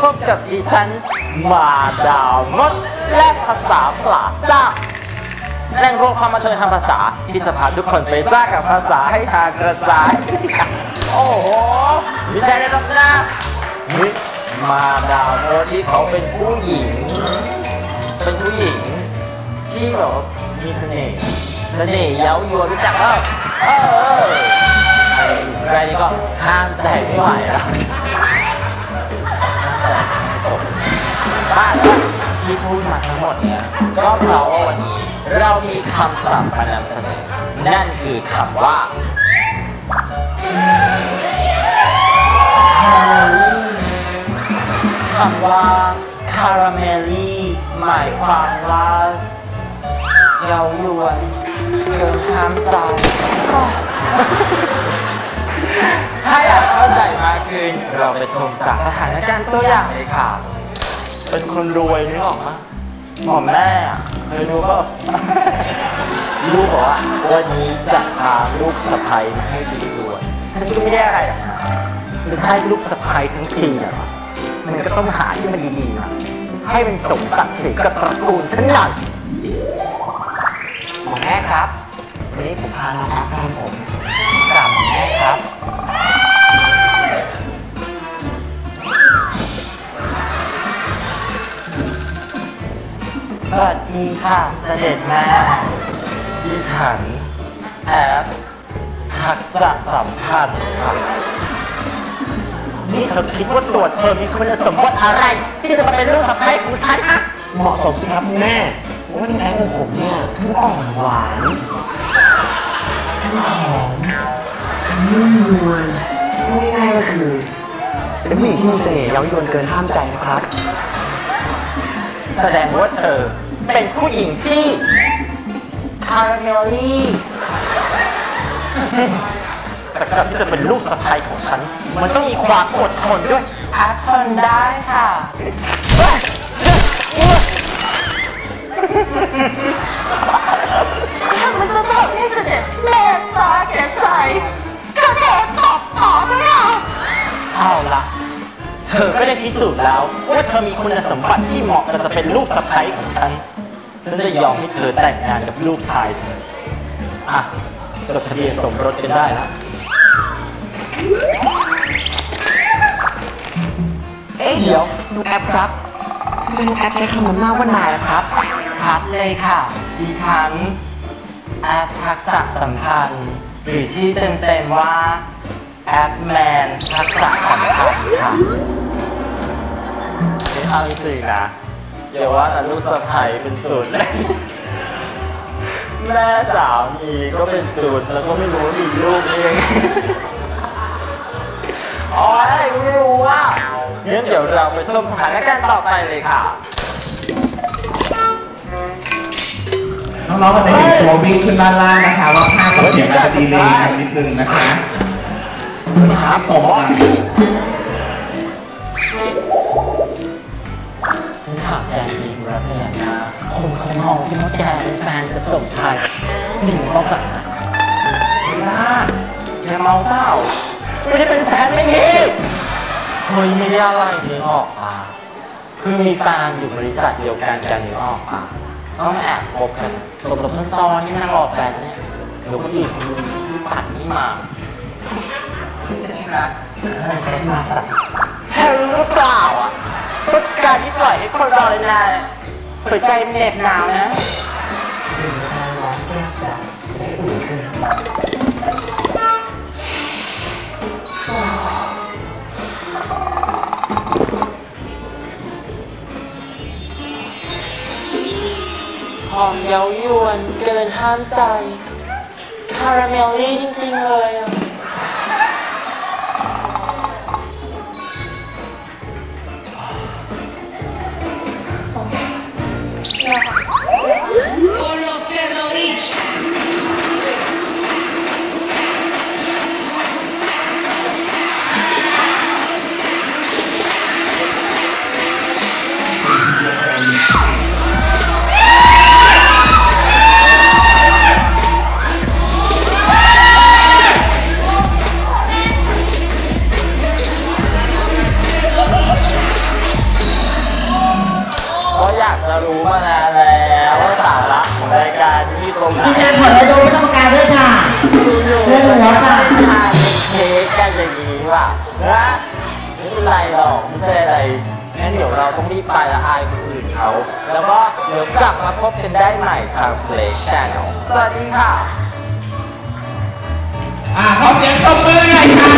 พบกับดิฉัน มาดามมด และภาษาพลาซ่าแหล่งรวมความบันเทิงทางภาษา ที่จะพาทุกคนไปสร้างกับภาษาให้ทางกระจาย โอ้โหไม่ใช่ได้รอกนะนี่มาดามมดที่เขาเป็นผู้หญิง เป็นผู้หญิง ที่แบบมีเสน่ห์เสน่ห์เย้ายวนรู้จักเปล่าเอออะไรนี่ก็ห้ามใจไม่ไหวแล้ว บ้าแล้วที่พูดมาทั้งหมดเนี่ยก็เพราะว่าวันนี้เรามีคำศัพท์มานำเสนอ นั่นคือคำว่าคำว่าคาราเมลลี่หมายความว่าเยาวยวนเกินห้ามใจ นเราไปชมจากสถานการณ์ตัวอย่างเลยค่ะ เป็นคนรวยนึกออกมะหม่อมแม่อะเคยดูก็ลูกบอกว่าวันนี้จะพาลูกสะใภ้มาให้ดูด้วยฉันก็ไม่ได้อะไรหรอกนะจะให้ลูกสะใภ้ทั้งทีเหรอมันก็ต้องหาที่มันดีๆมาให้มันสมศักดิ์ศรีกับตระกูลฉันหน่อยหมอแม่ครับวันนี้ผมพาน้องแอฟแฟนผม สวัสดีค่ะ เสด็จแม่ดิฉันแอฟทักษะสัมพันธ์ค่ะนี่เธอคิดว่าตัวเธอมีคุณสมบัติอะไร ที่จะมาเป็นลูกสะใภ้ของฉันอะเหมาะสมสิครับคุณแม่ว่าแท้ของผมเนี่ยทั้งอ่อนหวานทั้งหอมทั้งนุ่มนวลง่ายๆก็คือเป็นผู้หญิงที่มีเสน่ห์เย้ายวนเกินห้ามใจนะครับ แสดงว่าเธอ เป็นผู้หญิงที่คาราเมลลี่แต่การที่จะเป็นลูกสะใภ้ของฉัน มันต้องมีความอดทนด้วยอาทนได้ค่ะ มีคุณสมบัติที่เหมาะกับจะเป็นลูกสะใภ้ของฉัน ฉันจะยอมให้เธอแต่งงานกับลูกชายฉันอะ จดทะเบียนสมรสกันได้แล้ว เอ๊ะเดี๋ยวลูกแอปครับทำไมลูกแอปใช้คำนำหน้าว่านายล่ะครับ ชัดเลยค่ะ ดิฉันแอปทักษะสัมพันธ์หรือชื่อเต็มๆว่าแอปแมนทักษะสัมพันธ์ค่ะ นี่เอาจริงๆนะเดี๋ยวว่าแต่ลูกสะใภ้เป็นตุนแม่สามีก็เป็นตุนแล้วก็ไม่รู้ว่ามีลูกเองอ๋ออะไรก็ไม่รู้ว่างั้นเดี๋ยวเราไปชมสถานการณ์ต่อไปเลยค่ะ น้องๆก็จะเห็นตัววิ่งขึ้นด้านล่างนะคะว่าภาพกับเสียงอาจจะดีเลยกันนิดนึงนะคะมันไม่ตรงกันฉั คนเขามองที่ว่าแกเป็นแฟนกับสมชายจริงเปล่ากันนะแกเมาเปล่าไม่ได้เป็นแฟนไม่มีเฮ้ยไม่ได้อะไรนึกออกปะคือมีแฟนอยู่บริษัทเดียวกันกันนึกออกปะต้องแอบคบกันหลบหลบซ่อนๆนี่นั่งรอแฟนเนี่ยเดี๋ยวก็อีกที่ปัดนี่มาใช้มาสักแค่รู้หรือเปล่าอะก็การที่ปล่อยให้คนรอเลยนะ หัวใจมันเหน็บหนาวนะหอมเย้ายวนเกินห้ามใจ คาราเมลลี่จริง ๆ เลยอะ Yeah. รู้มานานแล้วว่าสาระของรายการที่ตรงไหนทีมงานขอระดมกรรมการด้วยค่ะดูอยู่เรื่องหัวค่ะทานเค้กกันอย่างนี้ว่ะนะไม่เป็นไรหรอกไม่ใช่อะไรงั้นเดี๋ยวเราต้องรีบไปละอายคนอื่นเขา แล้วก็เดี๋ยวกลับมาพบกันได้ใหม่ทาง Play Channel สวัสดีค่ะ อ่าขอเสียงตบมือหน่อยค่ะ